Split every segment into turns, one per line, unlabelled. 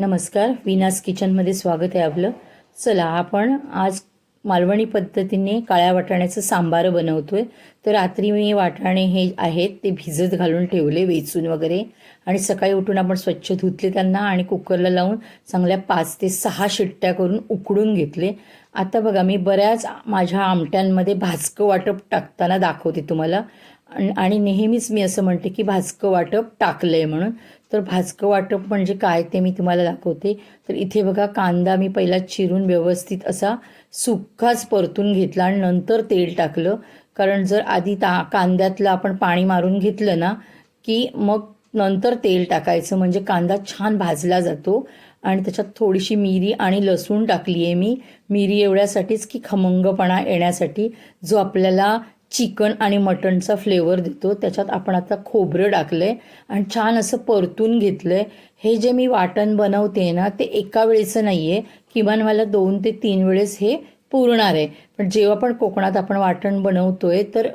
नमस्कार विनास किचनमध्ये स्वागत आहे आपलं. चला आपण आज मालवणी पद्धतीने काळ्या वाटाण्याचं सांबार बनवतो आहे तर रात्री मी वाटाणे हे आहेत ते भिजत घालून ठेवले वेचून वगैरे. आणि सकाळी उठून आपण स्वच्छ धुतले त्यांना आणि कुकरला लावून चांगल्या पाच ते सहा शिट्ट्या करून उकडून घेतले. आता बघा मी बऱ्याच माझ्या आमट्यांमध्ये भाजकं वाटप टाकताना दाखवते तुम्हाला. आणि- आणि नेहमीच मी असं म्हणते की भाजकं वाटप टाकलं आहे म्हणून. तर भाजकं वाटप म्हणजे काय ते मी तुम्हाला दाखवते. तर इथे बघा कांदा मी पहिला चिरून व्यवस्थित असा सुक्काच परतून घेतला आणि नंतर तेल टाकलं. कारण जर आधी ता कांद्यातलं आपण पाणी मारून घेतलं ना की मग नंतर तेल टाकायचं. म्हणजे कांदा छान भाजला जातो. आणि त्याच्यात थोडीशी मिरी आणि लसूण टाकली आहे मी. मिरी एवढ्यासाठीच की खमंगपणा येण्यासाठी जो आपल्याला चिकन आणि मटणचा फ्लेवर देतो. त्याच्यात आपण आता खोबरं टाकलं आहे आणि छान असं परतून घेतलं आहे हे जे मी वाटण बनवते ना ते एका वेळेचं नाही आहे किमान मला दोन ते तीन वेळेस हे पुरणार आहे. पण जेव्हा पण कोकणात आपण वाटण बनवतो आहे तर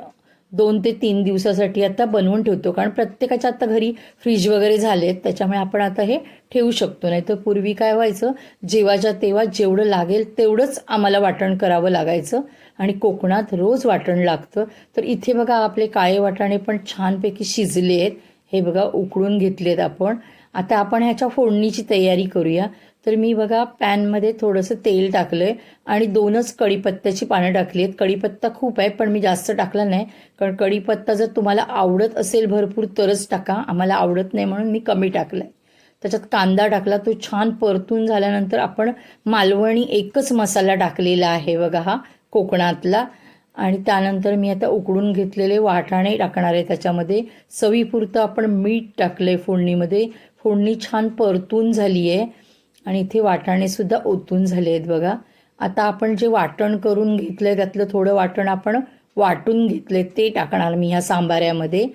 दोन ते तीन दिवसासाठी आता बनवून ठेवतो. कारण प्रत्येकाच्या आता घरी फ्रीज वगैरे झालेत त्याच्यामुळे आपण आता हे ठेवू शकतो. नाही तर पूर्वी काय व्हायचं जेवाच्या तेव्हा जेवढं लागेल तेवढंच आम्हाला वाटण करावं लागायचं आणि कोकणात रोज वाटण लागतं. तर इथे बघा आपले काळे वाटाणे पण छानपैकी शिजले आहेत. हे बघा उकळून घेतलेत आपण. आता आपण ह्याच्या फोडणीची तयारी करूया. तर मी बघा पॅनमध्ये थोडंसं तेल टाकलं आहे आणि दोनच कढीपत्त्याची पानं टाकली आहेत. कढीपत्ता खूप आहे पण मी जास्त टाकला नाही. कारण कढीपत्ता जर तुम्हाला आवडत असेल भरपूर तरच टाका. आम्हाला आवडत नाही म्हणून मी कमी टाकला आहे त्याच्यात कांदा टाकला तो छान परतून झाल्यानंतर आपण मालवणी एकच मसाला टाकलेला आहे बघा हा कोकणातला. आणि त्यानंतर मी आता उकडून घेतलेले वाटाणे टाकणार आहे त्याच्यामध्ये. चवीपुरतं आपण मीठ टाकलं आहे फोडणीमध्ये. फोडणी छान परतून झाली आहे आणि इथे वाटाणेसुद्धा ओतून झाले आहेत बघा. आता आपण जे वाटण करून घेतलं आहे त्यातलं थोडं वाटण आपण वाटून घेतले ते टाकणार मी ह्या सांबाऱ्यामध्ये.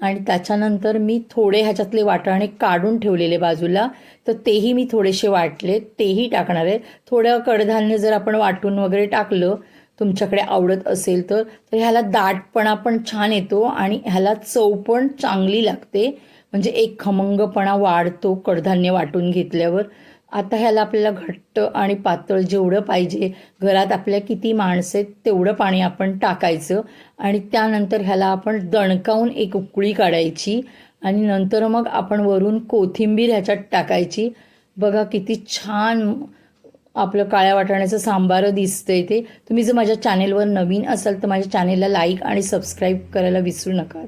आणि त्याच्यानंतर मी थोडे ह्याच्यातले वाटाणे काढून ठेवलेले बाजूला. तर तेही मी थोडेसे वाटले तेही टाकणार आहे. थोडं कडधान्य जर आपण वाटून वगैरे टाकलं तुमच्याकडे आवडत असेल तर तर ह्याला दाटपणा पण छान येतो आणि ह्याला चव पण चांगली लागते. म्हणजे एक खमंगपणा वाढतो कडधान्य वाटून घेतल्यावर. आता ह्याला आपल्याला घट्ट आणि पातळ जेवढं पाहिजे घरात आपल्या किती माणसं आहेत तेवढं पाणी आपण टाकायचं आणि त्यानंतर ह्याला आपण दणकावून एक उकळी काढायची आणि नंतर मग आपण वरून कोथिंबीर ह्याच्यात टाकायची. बघा किती छान आपलं काळ्या वाटाण्याचं सांबार दिसतंय ते. तुम्ही जर माझ्या चॅनेलवर नवीन असाल तर माझ्या चॅनेलला लाईक आणि सबस्क्राईब करायला विसरू नका.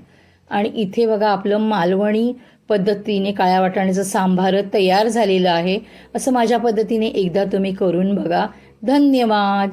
आणि इथे बघा आपलं मालवणी पद्धतीने काळ्या वाटाण्याचं सांभार तयार झालेलं आहे. असं माझ्या पद्धतीने एकदा तुम्ही करून बघा. धन्यवाद.